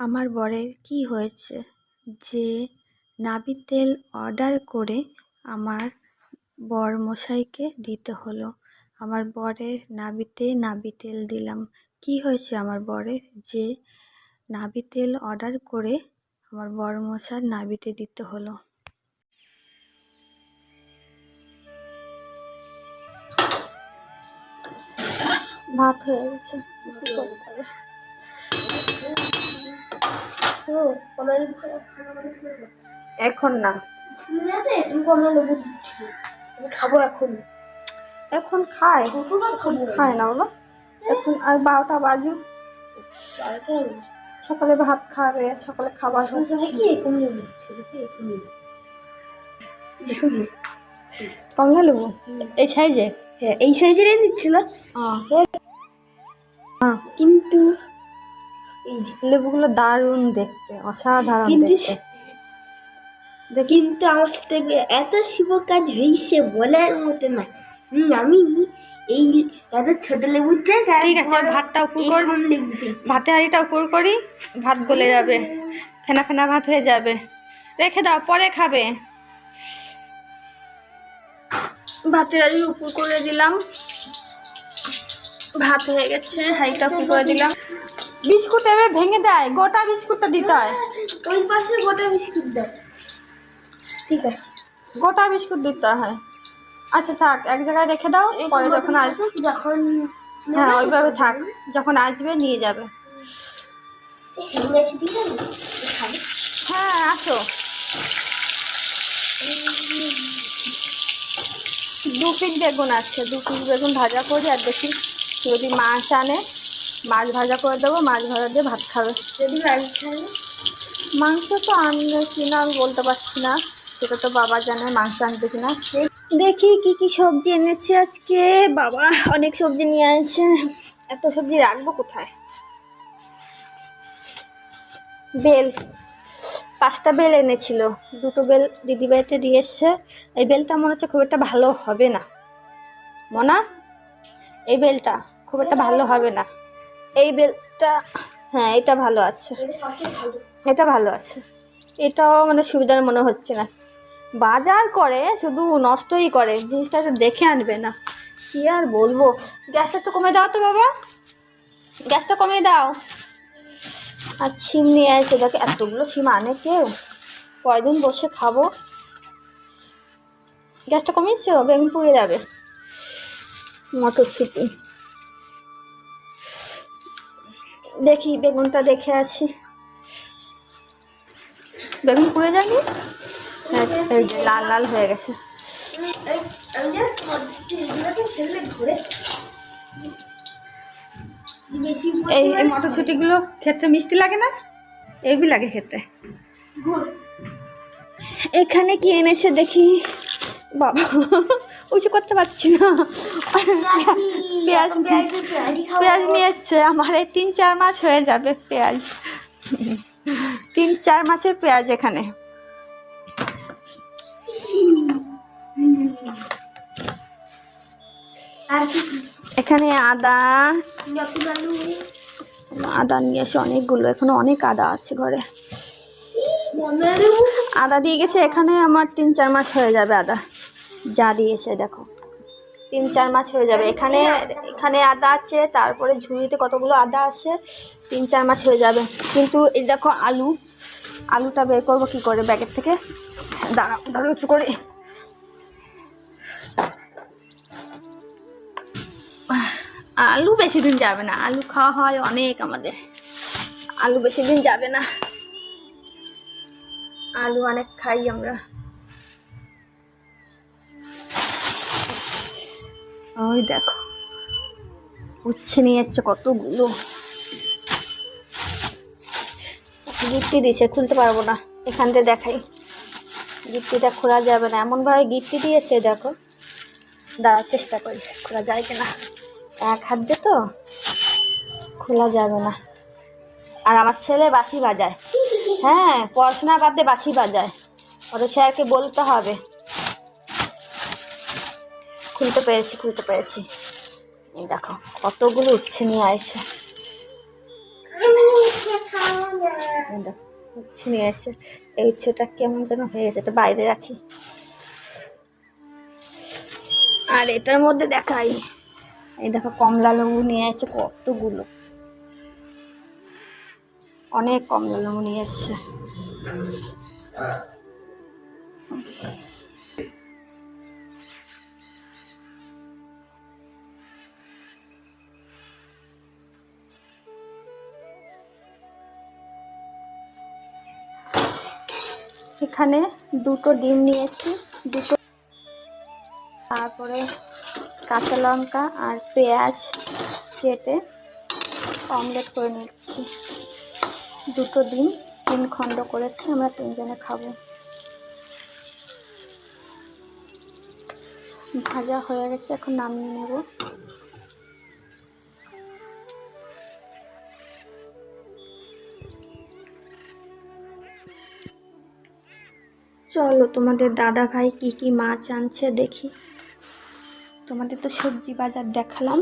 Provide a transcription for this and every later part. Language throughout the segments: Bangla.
আমার বরের কী হয়েছে যে নাবিক তেল অর্ডার করে আমার বর মশাইকে দিতে হলো। আমার বরের নাবিতে নাবি তেল দিলাম। কী হয়েছে আমার বরের? যে নাবি তেল অর্ডার করে আমার বর মশার নাবিতে দিতে হলো। ভাত হয়ে গেছে? এখন না। খাব এখন। এখন খায়। খায় না বলো এখন আর বারোটা বাজুক সকালে ভাত খাবে সকালে খাবার হচ্ছে। কি কমলে লেবু এই সাইজে? হ্যাঁ এই সাইজেরই দিচ্ছিল। কিন্তু এই যে লেবুগুলো দারুণ দেখতে অসাধারণ কিন্তু দেখতে। দেখি। কিন্তু আমার সাথে এত শুভ কাজ হয়েছে বলার মতো না হুম, আমি এই এত ছোট লেবুর জায়গায় ঠিক আছে ভাতটা উপর কর। লেবু। ভাতের হাঁড়িটা উপর করি ভাত গলে যাবে। ফেনা ফেনা ভাত হয়ে যাবে। রেখে দাও পরে খাবে। ভাতের হাঁড়ি উপর করে দিলাম। ভাত হয়ে গেছে হাঁড়িটা উপর করে দিলাম। বিস্কুট এবার ভেঙে দেয় গোটা বিস্কুটটা দিতে হয়। ওই পাশে গোটা বিস্কুট দাও। ঠিক আছে। গোটা বিস্কুট দিতে হয়। আচ্ছা থাক এক জায়গায় রেখে দাও পরে যখন আসবে যখন হ্যাঁ ওইভাবে থাক যখন আসবে নিয়ে যাবে। হ্যাঁ আসো। দু পিস বেগুন আছে দু পিস বেগুন ভাজা করি আর দেখি যদি মাছ আনে। মাছ ভাজা করে দেবো মাছ ভাজা দিয়ে ভাত খাবে। যদি খাবে মাংস তো আনবে কিনা আমি বলতে পারছি না। সেটা তো বাবা জানে মাংস আনবে কিনা। দেখি কি কি সবজি এনেছে আজকে। বাবা অনেক সবজি নিয়ে আসছে এত সবজি রাখব কোথায়? বেল। পাঁচটা বেল এনেছিল। দুটো বেল দিদিবাড়িতে দিয়ে এসছে। এই বেলটা মনে হচ্ছে খুব একটা ভালো হবে না। মনা এই বেলটা খুব একটা ভালো হবে না। এই বেলটা হ্যাঁ এটা ভালো আছে। এটা ভালো আছে। এটাও মানে সুবিধার মনে হচ্ছে না। বাজার করে, শুধু নষ্টই করে, জিনিসটা একটু দেখে আনবে না। কি আর বলব? গ্যাসটা একটু কমে দাও তো, বাবা। গ্যাসটা কমিয়ে দাও। আর সিম নিয়ে আসছে দেখো, এতগুলো সিম আনে কেউ? কয়দিন বসে খাব? গ্যাসটা কমিয়েছো? বেগুন পুড়ে যাবে। মটরশুঁটি। দেখি বেগুনটা দেখে আসি। বেগুন পুড়ে যায়নি? লাল লাল হয়ে গেছে। এই এই মটরশুঁটিগুলো খেতে মিষ্টি লাগে না? এবি লাগে খেতে। এখানে কি এনেছে দেখি। বাবা উঁচু করতে পারছি না। পেঁয়াজ পেঁয়াজ নিয়ে এসছে আমার এই তিন চার মাস হয়ে যাবে পেঁয়াজ। তিন চার মাসের পেঁয়াজ এখানে। এখানে আদা। আদা নিয়ে এসে অনেকগুলো এখনও অনেক আদা আছে ঘরে। আদা দিয়ে গেছে এখানে আমার তিন চার মাস হয়ে যাবে আদা। যা দিয়েছে, দেখো। তিন, চার মাস হয়ে যাবে। এখানে এখানে আদা আছে, তারপরে ঝুড়িতে কতগুলো আদা আছে, তিন, চার মাস হয়ে যাবে। কিন্তু এই দেখো আলু, আলুটা বের করব কী করে ব্যাগের থেকে? দাঁড়া ধরে উঁচু করে। আলু বেশি দিন যাবে না। আলু খাওয়া হয় অনেক আমাদের। আলু বেশি দিন যাবে না। আলু অনেক খাই আমরা। ওই দেখো। উচ্ছে নিয়ে এসছে কতগুলো। গিট্টি দিয়েছে, খুলতে পারব না। এখান থেকে দেখাই। গিট্টিটা খোলা যাবে না। এমনভাবে গিট্টি দিয়েছে, দেখো। দাঁড়ার চেষ্টা করি, খোলা যায় কিনা। এক হাত তো খোলা যাবে না। আর আমার ছেলে বাসি বাজায়। হ্যাঁ পড়াশোনা বাদে বাসি বাজায়। ওদের স্যারকে বলতে হবে। খুলতে পেরেছি খুলতে পেরেছি। দেখো, কতগুলো উচ্ছে নিয়ে আসছে দেখো, উচ্ছে নিয়ে এসে এই উচ্ছেটা কেমন যেন হয়ে গেছে, এটা বাইরে রাখি। আর এটার মধ্যে দেখাই, এই দেখো, কমলা লেবু নিয়ে এসেছে কতগুলো। অনেক কমলা লেবু নিয়ে এসছে এখানে দুটো ডিম নিয়েছি, দুটো তারপরে কাঁচা লঙ্কা আর পেঁয়াজ কেটে অমলেট করে নিচ্ছি। দুটো ডিম, তিন খণ্ড করেছি, আমরা তিনজনে খাব। ভাজা হয়ে গেছে, এখন নামিয়ে নেব। চলো, তোমাদের দাদা ভাই কি কি মাছ আনছে দেখি। তোমাদের তো সবজি বাজার দেখালাম।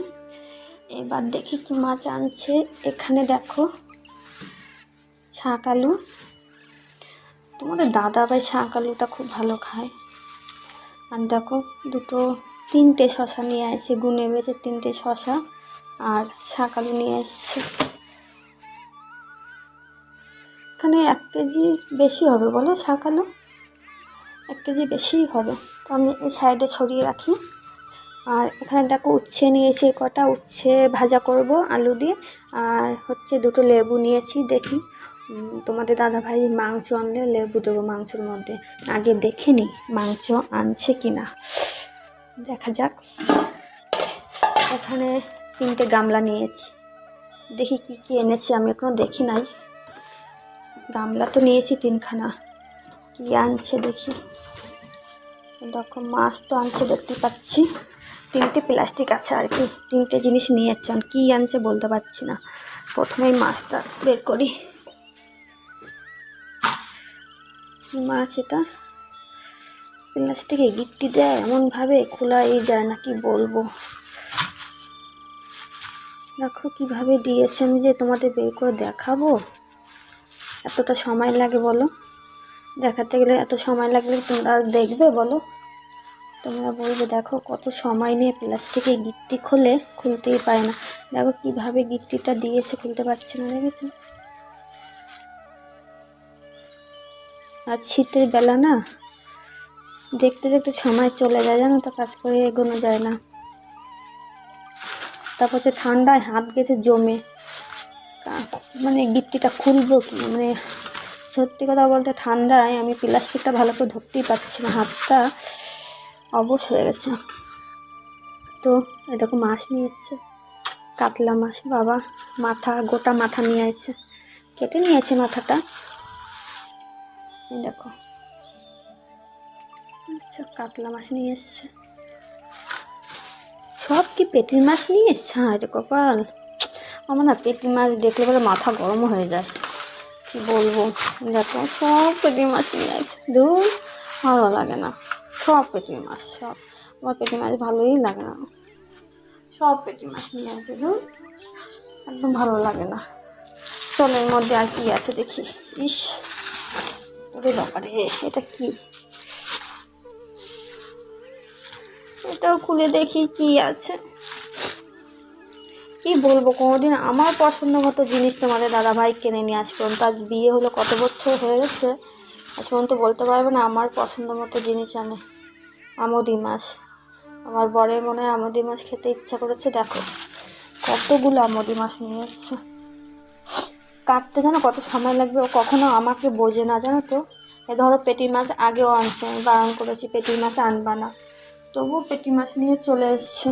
এবার দেখি কি মাছ আনছে। এখানে দেখো, শাক আলু। তোমাদের দাদা ভাই শাক আলুটা খুব ভালো খায়। আর দেখো, দুটো, তিনটে শশা নিয়ে আসছে গুনে বেছে তিনটে শশা আর শাক আলু নিয়ে এসছে এখানে এক কেজি বেশি হবে বলো শাক আলু? এক কেজি বেশিই হবে। তো আমি এই সাইডে ছড়িয়ে রাখি। আর এখানে দেখো উচ্ছে নিয়েছি কটা উচ্ছে ভাজা করব আলু দিয়ে। আর হচ্ছে দুটো লেবু নিয়েছি, দেখি। তোমাদের দাদাভাই মাংস আনলে লেবু দেবো মাংসের মধ্যে। আগে দেখে নিই মাংস আনছে কি না দেখা যাক। এখানে তিনটে গামলা নিয়েছি। দেখি কি কি এনেছি, আমি এখনও দেখি নাই। গামলা তো নিয়েছি তিনখানা। কি আনছে দেখি। দেখো, মাছ তো আনছে দেখতে পাচ্ছি। তিনটে প্লাস্টিক আছে আর কি, তিনটে জিনিস নিয়ে যাচ্ছে। আর কী আনছে বলতে পারছি না। প্রথমেই মাছটা বের করি। মাছ এটা? প্লাস্টিকে গিট্টি দেয়, এমনভাবে খোলাই যায় না, কি বলব? দেখো কীভাবে দিয়েছে আমি যে তোমাদের বের করে দেখাবো। এতটা সময় লাগে বলো। দেখাতে গেলে এত সময় লাগলে তোমরা দেখবে বলো? তোমরা বলবে, দেখো কত সময় নিয়ে প্লাস্টিকে গিট্টি খোলে খুলতেই পারে না। দেখো কীভাবে গিট্টিটা দিয়েছে খুলতে পারছে না, দেখেছ? আর শীতের বেলা না, দেখতে দেখতে সময় চলে যায়, জানো তো, কাজ করে এগোনো যায় না। তারপর হচ্ছে ঠান্ডায় হাত গেছে জমে মানে গিট্টিটা খুলবো কি? মানে সত্যি কথা বলতে ঠান্ডায় আমি প্লাস্টিকটা ভালো করে ধরতেই পারছি না, হাতটা অবশ হয়ে গেছে। তো এরকম মাছ নিয়ে এসছে কাতলা মাছ, বাবা মাথা, গোটা মাথা নিয়ে আসছে কেটে নিয়েছে মাথাটা। দেখো। আচ্ছা কাতলা মাছ নিয়ে এসছে। সব কি পেটির মাছ নিয়ে এসছে? হ্যাঁ রে কপাল। আমার না পেটি মাছ দেখলে পরে মাথা গরম হয়ে যায়। কি বলব? দেখো, সব পেটি মাছ নিয়ে আছে দূর ভালো লাগে না। সব পেটি মাছ, সব। আমার পেটি মাছ ভালোই লাগে না। সব পেটি মাছ নিয়ে আছে দূর একদম ভালো লাগে না। চলের মধ্যে আর কি আছে দেখি। ইস, ওরে বাবারে এটা কি? এটাও খুলে দেখি কি আছে। কি বলব? কোনোদিন আমার পছন্দ মতো জিনিস তোমাদের দাদা ভাই কিনে নিয়ে আজ পর্যন্ত, আজ বিয়ে হলো কত বছর হয়ে গেছে, আজ পর্যন্ত বলতে পারবে না আমার পছন্দ মতো জিনিস আনে আমদি মাছ। আমার বরের মনে হয় আমদি মাছ খেতে ইচ্ছা করেছে, দেখো। কতগুলো আমদি মাছ নিয়ে এসছে। কাটতে জানো কত সময় লাগবে? ও কখনো আমাকে বোঝে না, জানো তো? এ ধরো পেটি মাছ আগেও আনছে, আমি বারণ করেছি পেটি মাছ আনবা না। তবুও পেটি মাছ নিয়ে চলে এসছে।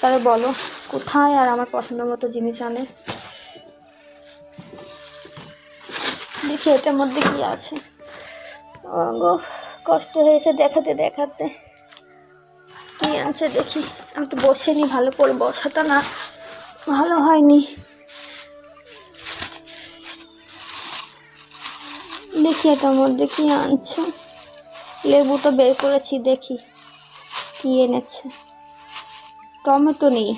তাহলে বলো, কোথায় আর আমার পছন্দ মতো জিনিস আনে? দেখি এটার মধ্যে কি আছে। গো কষ্ট হয়েছে দেখাতে দেখাতে। কি আছে দেখি, আমি তো বসে নি ভালো করে বসাটা না, ভালো হয়নি। দেখি এটার মধ্যে কি আনছে। লেবুটা বের করেছি, দেখি কি এনেছে। টমেটো নেই,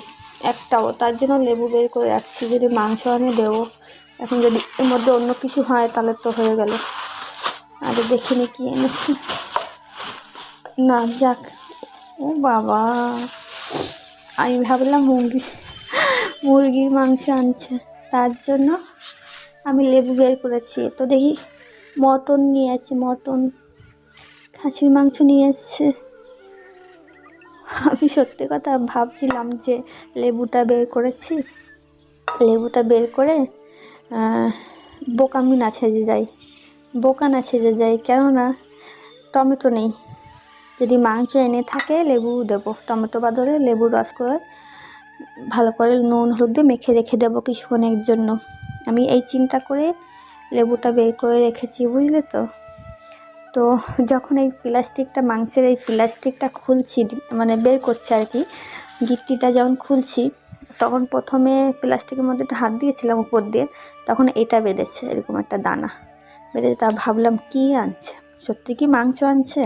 একটাও। তার জন্য লেবু বের করে রাখছি। যদি মাংস আনে দেবো, এখন যদি এর মধ্যে অন্য কিছু হয়, তাহলে তো হয়ে গেল। আরে দেখিনি কি এনেছি। না, যাক। ও বাবা, আমি ভাবলাম মুরগি, মুরগির মাংস আনছে। তার জন্য আমি লেবু বের করেছি। তো দেখি, মটন নিয়ে আসছে মটন। খাসির মাংস নিয়ে এসছে। আমি সত্যি কথা ভাবছিলাম যে লেবুটা বের করেছি। লেবুটা বের করে বোকামি না ছেজে যাই। বোকা না ছেজে যাই, কেননা টমেটো নেই। যদি মাংস এনে থাকে, লেবু দেবো। টমেটো বাদলে লেবু রস করে, ভালো করে নুন, হলুদ দিয়ে মেখে রেখে দেবো কিছুক্ষণের জন্য। আমি এই চিন্তা করে লেবুটা বের করে রেখেছি, বুঝলে তো? তো যখন এই প্লাস্টিকটা মাংসের এই প্লাস্টিকটা খুলছি মানে বের করছি আর কি, গিট্টিটা যখন খুলছি, তখন প্রথমে প্লাস্টিকের মধ্যে একটা হাত দিয়েছিলাম উপর দিয়ে, তখন এটা বেঁধেছে, এরকম একটা দানা। বেঁধেছে তা ভাবলাম, কি আনছে? সত্যি কি মাংস আনছে?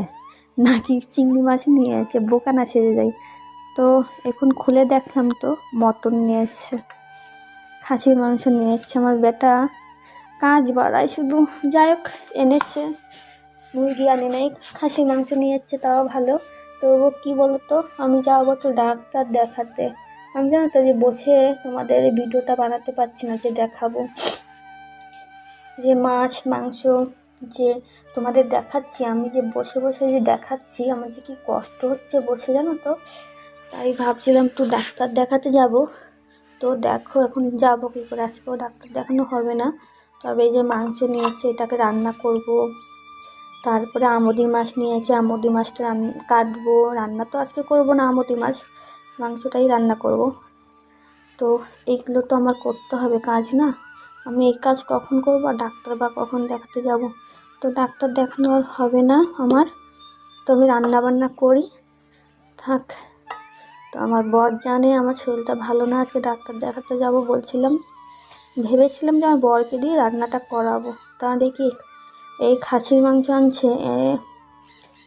নাকি চিংড়ি মাছ নিয়ে আছে বোকা না সেরে যাই তো এখন খুলে দেখলাম তো, মটন নিয়ে এসছে, খাসির মাংস নিয়ে এসছে, আমার বেটা কাজ বাড়ায় শুধু, যাই হোক এনেছে। মুরগি আনে নাই। খাসির মাংস নিয়ে এসছে, তাও ভালো। তো ও কী বলতো, আমি যাব তো ডাক্তার দেখাতে। আমি জানো তো যে বসে তোমাদের ভিডিওটা বানাতে পারছি না, যে দেখাবো। যে মাছ, মাংস যে তোমাদের দেখাচ্ছি, আমি যে বসে বসে যে দেখাচ্ছি, আমার যে কী কষ্ট হচ্ছে বসে, জানো তো? তাই ভাবছিলাম তো ডাক্তার দেখাতে যাব। তো দেখো, এখন যাব কী করে? আসব ডাক্তার দেখানো হবে না। তবে এই যে মাংস নিয়েছে এটাকে রান্না করব। তারপরে আমদি মাছ নিয়েছে আমদি মাছটা রান, কাটবো, রান্না তো আজকে করব না আমদি মাছ, মাংসটাই রান্না করব। তো এইগুলো তো আমার করতে হবে কাজ না, আমি এই কাজ কখন করব আর ডাক্তার বা কখন দেখাতে যাব? তো ডাক্তার দেখানো আর হবে না আমার, তো আমি রান্না বান্না করি, থাক। তো আমার বর জানে, আমার শরীরটা ভালো না, আজকে ডাক্তার দেখাতে যাব বলছিলাম। ভেবেছিলাম যে আমার বরকে দিয়ে রান্নাটা করাবো, তা দেখি এই খাসির মাংস আনছে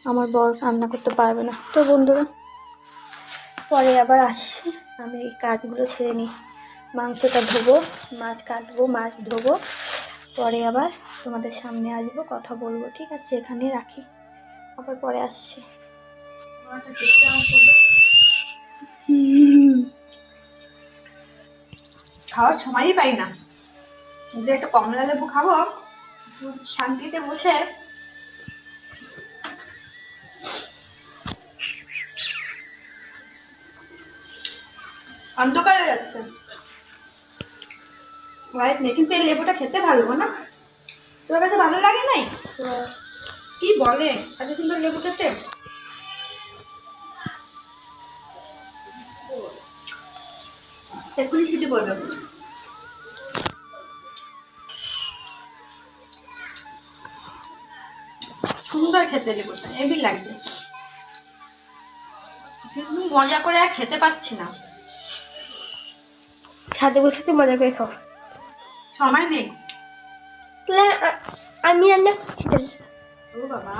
আমার বর রান্না করতে পারবে না। তো বন্ধুরা, পরে আবার আসছি। আমি এই কাজগুলো সেরে নিই। মাংসটা ধোবো, মাছ কাটবো, মাছ ধোবো। পরে আবার তোমাদের সামনে আসব, কথা বলব। ঠিক আছে, এখানে রাখি। আবার পরে আসছি। খাওয়ার সময়ই পাই না। যে একটা কমলা লেবু খাব। একটু শান্তিতে বসে অন্ধকার হয়ে যাচ্ছে। হোয়াইট নেই কিন্তু এই লেবুটা খেতে ভালো না? তোর কাছে ভালো লাগে নাই? কি বলে? এত সুন্দর লেবু খেতে? সুন্দর কোথায় লাগছে মজা করে আর খেতে পাচ্ছি না। ছাদে বসে তো মজা করে খাও। সময় নেই। আমি রান্না করছি। বাবা।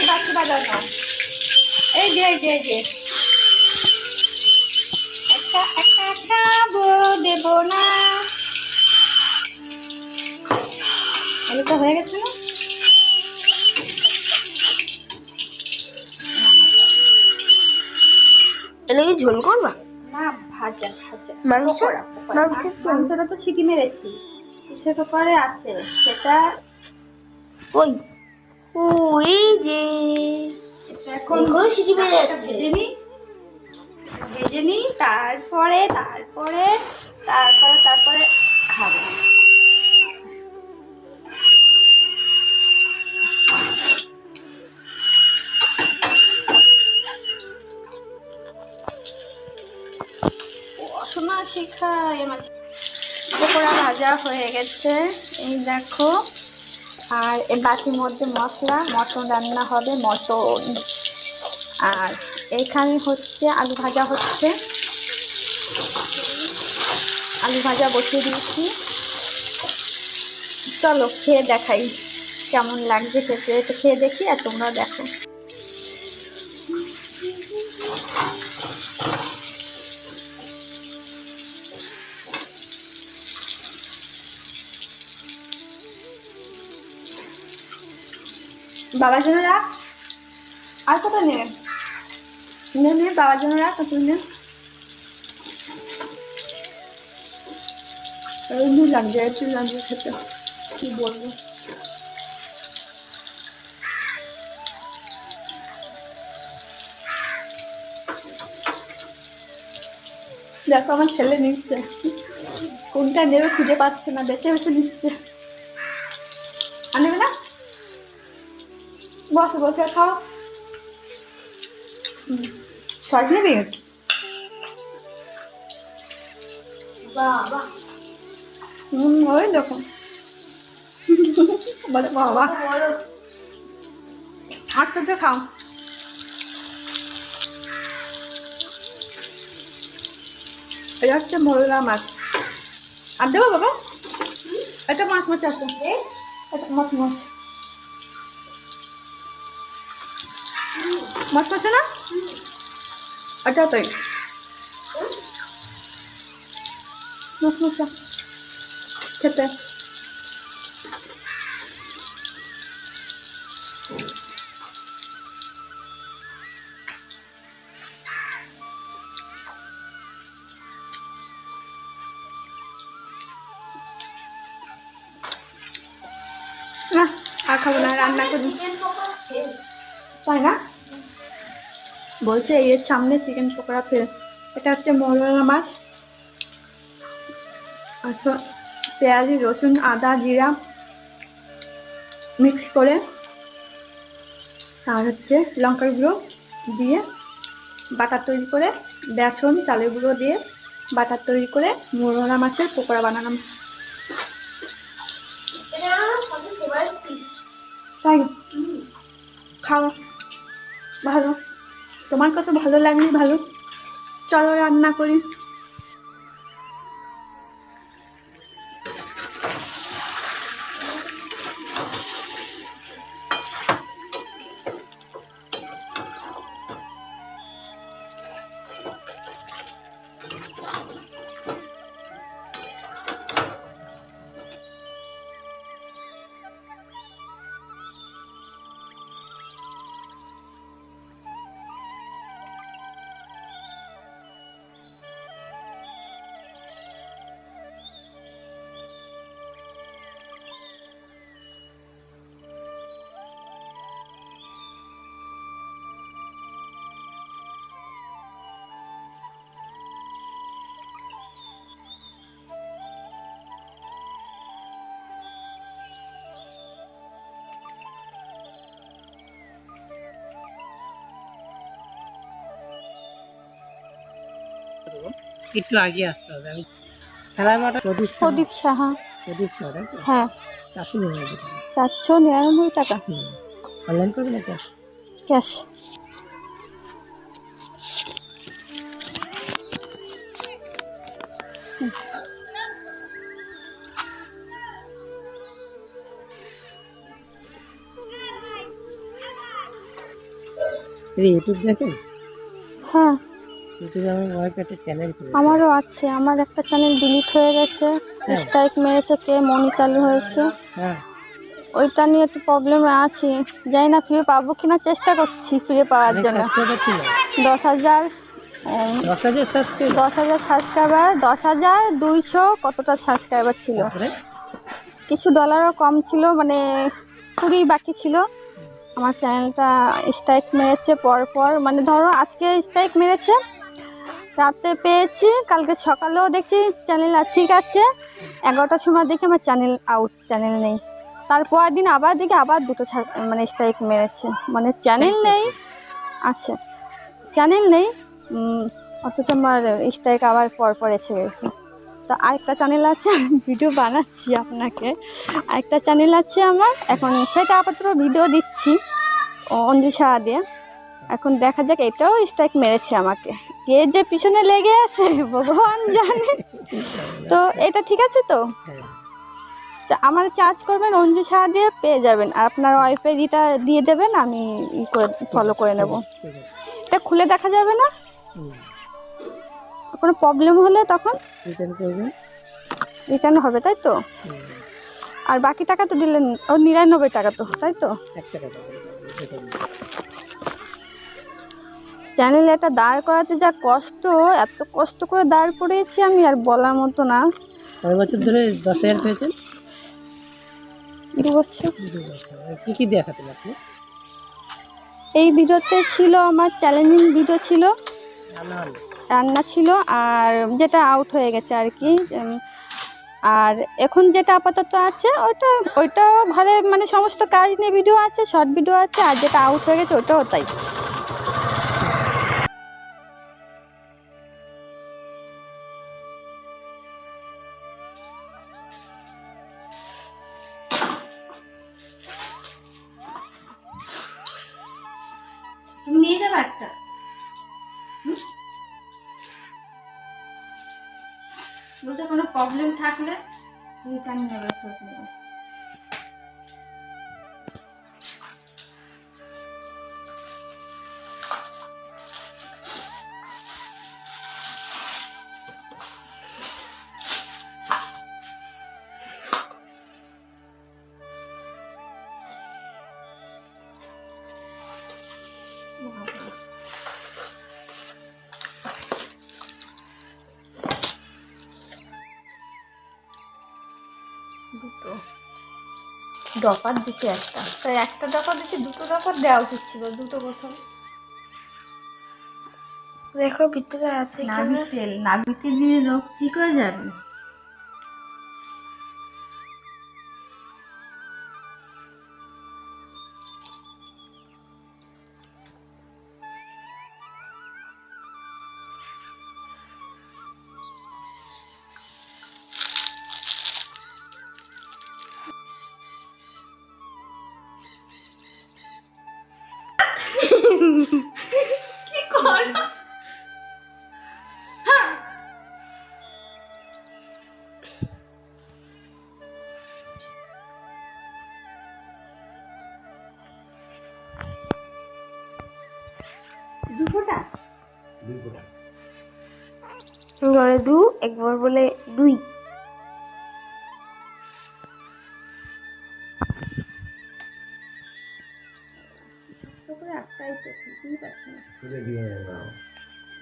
বুঝতে পারছি বাসি বাজানো এই যে এই যে এই যে। একটা একটা খাব দেব না। আলুটা হয়ে গেছে না? এটা কি ঝোল করবা? না ভাজা ভাজা। মাংস? মাংস? মাংসটা তো ছিটি মেরেছি। সেটা পরে আছে। সেটা ওই ও এই যে। এখন সিটি মেরে যাচ্ছে। ভেজে নিই তারপরে তারপরে তারপরে তারপরে। হবে পড়াশোনা শেখায় আমার। পকোড়া ভাজা হয়ে গেছে। এই দেখো। আর বাটির মধ্যে মশলা, মটন রান্না হবে মটন। আর এখানে হচ্ছে আলু ভাজা হচ্ছে। আলু ভাজা বসিয়ে দিয়েছি। চলো খেয়ে দেখাই কেমন লাগছে খেতে। খেয়ে দেখি আর তোমরা দেখো। বাবার জন্য রাখ আর কত নেবে? নে নে বাবার জন্য রাখ তুই নে এমনি লাগছে একটু লাগছে খেতে কি বলব? দেখো, আমার ছেলে নিচ্ছে। কোনটা নেবে খুঁজে পাচ্ছে না বেছে বেছে নিচ্ছে আর নেবে না বসে বসে খাও। সস নেবে? হুম ওই দেখো। বলে বাবা। আটটাতে খাও। এটা হচ্ছে মরলা মাছ। আর দেবো বাবা? এটা মাছ মাছ আছে। এটা মাছ মাছ। মাছ মাছ না এটা তাই মাছ মাছ খেতে না আর খাব না রান্না করি তাই না বলছে এর সামনে চিকেন পকোড়া ফের এটা হচ্ছে মরলা মাছ আচ্ছা পেঁয়াজি, রসুন, আদা, জিরা মিক্স করে, আর হচ্ছে লঙ্কার গুঁড়ো দিয়ে বাটার তৈরি করে, বেসন, চালের গুঁড়ো দিয়ে বাটার তৈরি করে মোরলা মাছের পকোড়া বানালাম। তাই, খাও, ভালো। তোমার কাছে ভালো লাগলে ভালো। চলো রান্না করি। একটু আগে আসতে হবে আমি খেলার মাঠে প্রদীপ প্রদীপ সাহা। প্রদীপ সাহা তাই তো? হ্যাঁ। চারশো নিরানব্বই টাকা। চারশো নিরানব্বই টাকা। অনলাইন করবে না ক্যাশ? ক্যাশ। ইউটিউব দেখেন? হ্যাঁ। ইউটিউবে আমার ওয়াইফ একটা চ্যানেল আমারও আছে আমার একটা চ্যানেল ডিলিট হয়ে গেছে হ্যাঁ। স্ট্রাইক মেরেছে কে মনি চালু হয়েছে। হ্যাঁ। ওইটা নিয়ে একটু প্রবলেমে আছি। জানি না ফিরে পাবো কিনা চেষ্টা করছি ফিরে পাওয়ার জন্য। দশ হাজার দশ হাজার সাবস্ক্রাইবার দশ হাজার সাবস্ক্রাইবার দশ হাজার দুইশো কতটা সাবস্ক্রাইবার ছিল? কিছু ডলারও কম ছিল মানে কুড়ি বাকি ছিল। আমার চ্যানেলটা স্ট্রাইক মেরেছে পর পর মানে ধরো আজকে স্ট্রাইক মেরেছে রাতে পেয়েছি। কালকে সকালেও দেখছি চ্যানেল ঠিক আছে। এগারোটার সময় দেখি আমার চ্যানেল আউট চ্যানেল নেই। তারপর দিন আবার দেখি আবার দুটো ছা- মানে স্ট্রাইক মেরেছে। মানে চ্যানেল নেই। আছে। চ্যানেল নেই। অথচ আমার স্ট্রাইক আবার পর পর এসে গেছে। তো আরেকটা চ্যানেল আছে ভিডিও বানাচ্ছি আপনাকে। আরেকটা চ্যানেল আছে আমার। এখন সেটা আপাতত ভিডিও দিচ্ছি। অঞ্জু সাহা দিয়ে। এখন দেখা যাক এটাও স্ট্রাইক মেরেছে আমাকে। কে যে পিছনে লেগে আছে ভগবান জানে। তো এটা ঠিক আছে তো? তো আমার চার্জ করবেন অঞ্জু সাহা দিয়ে পেয়ে যাবেন। আর আপনার ওয়াইফের ইটা দিয়ে দেবেন আমি ই করে ফলো করে নেব। এটা খুলে দেখা যাবে না? কোনো প্রবলেম হলে তখন রিটার্ন হবে তাই তো? আর বাকি টাকা তো দিলেন ও নিরানব্বই টাকা তো তাই তো এক টাকা দেবেন রিটার্ন চ্যানেলে এটা দাঁড় করাতে যা কষ্ট এত কষ্ট করে দাঁড় করিয়েছি আমি আর বলার মতো না। কয় বছর ধরে দশ হাজার পেয়েছেন? দু বছর। দু বছর। আর কী কী দেখাতেন আপনি? এই ভিডিওতে ছিল আমার চ্যালেঞ্জিং ভিডিও ছিল। রান্না ছিল আর যেটা আউট হয়ে গেছে আর কি আর এখন যেটা আপাতত আছে ওইটা ওইটা ঘরে মানে সমস্ত কাজ নিয়ে ভিডিও আছে শর্ট ভিডিও আছে আর যেটা আউট হয়ে গেছে ওটাও তাই। একটা বলছো কোনো প্রবলেম থাকলে রিটার্ন নেবে ফেরত নেবে। ডপার দিচ্ছে একটা। তাই একটা ডপার দিচ্ছে দুটো ডপার দেওয়া উচিত ছিল দুটো প্রথম। দেখো ভিতরে আছে নাভি তেল নাভিতে দিলে রোগ ঠিক হয়ে যাবে দুটোটা দু একবার বলে দুই।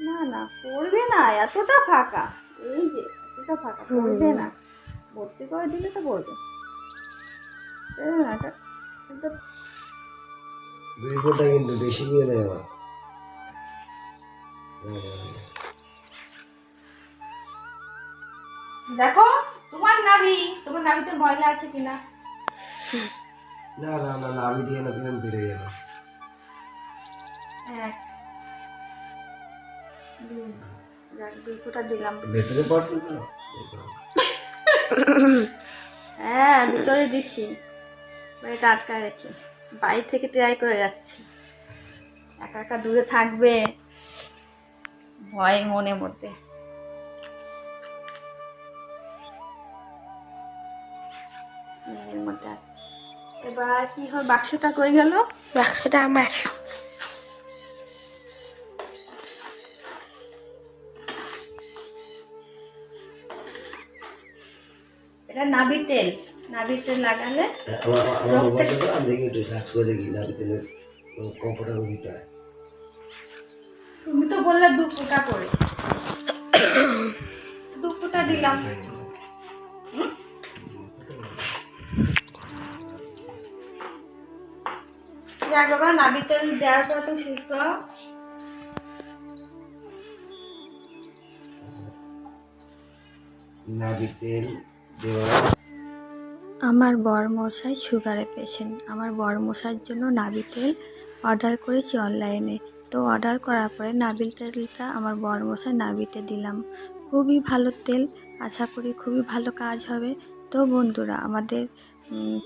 না। না পড়বে না এতটা ফাঁকা। এই যে এতটা ফাঁকা পড়বে না। ভর্তি করে দিলে তো পড়বে না, এটা এটা দুই ফোঁটা কিন্তু বেশি নিয়ে নেয় আমার দেখো তোমার নাভি তোমার নাভিতে ময়লা আছে কিনা? না না না না আমি দিয়ে না প্রেম বেড়ে গেল। এক দুই যাক দুই ফোঁটা দিলাম। ভেতরে পড়ছে তো? হ্যাঁ ভিতরে এবার এটা আটকায় রেখি। বাইরে থেকে ট্রাই করে যাচ্ছি। একা একা দূরে থাকবে। ভয় মনের মধ্যে। এর মধ্যে। এবার কি হয় বাক্সটা কই গেল? বাক্সটা আমার। এটা নাভি তেল। নাভি তেল লাগালে আমার আমার আমি দেখি একটু সার্চ করে দেখি না দিলে কম্পিউটার দিতে হয় তুমি তো বললে দু ফোঁটা করে। দু ফোঁটা দিলাম। বাবা নাভি তেল দেওয়ার পর তো সুস্থ। হও। তেল দেওয়া। আমার বরমশাই সুগারে পেশেন্ট আমার বরমশাইয়ের জন্য নাবি তেল অর্ডার করেছি অনলাইনে তো অর্ডার করার পরে নাবিল তেলটা আমার বরমশাই নাবিতে দিলাম। খুবই ভালো তেল, আশা করি খুবই ভালো কাজ হবে। তো বন্ধুরা, আমাদের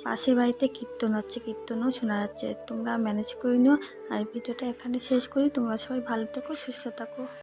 পাশের বাড়িতে কীর্তন হচ্ছে, কীর্তনও শোনা যাচ্ছে। তোমরা ম্যানেজ করে নিও। আর ভিডিওটা এখানে শেষ করি। তোমরা সবাই ভালো থাকো, সুস্থ থাকো।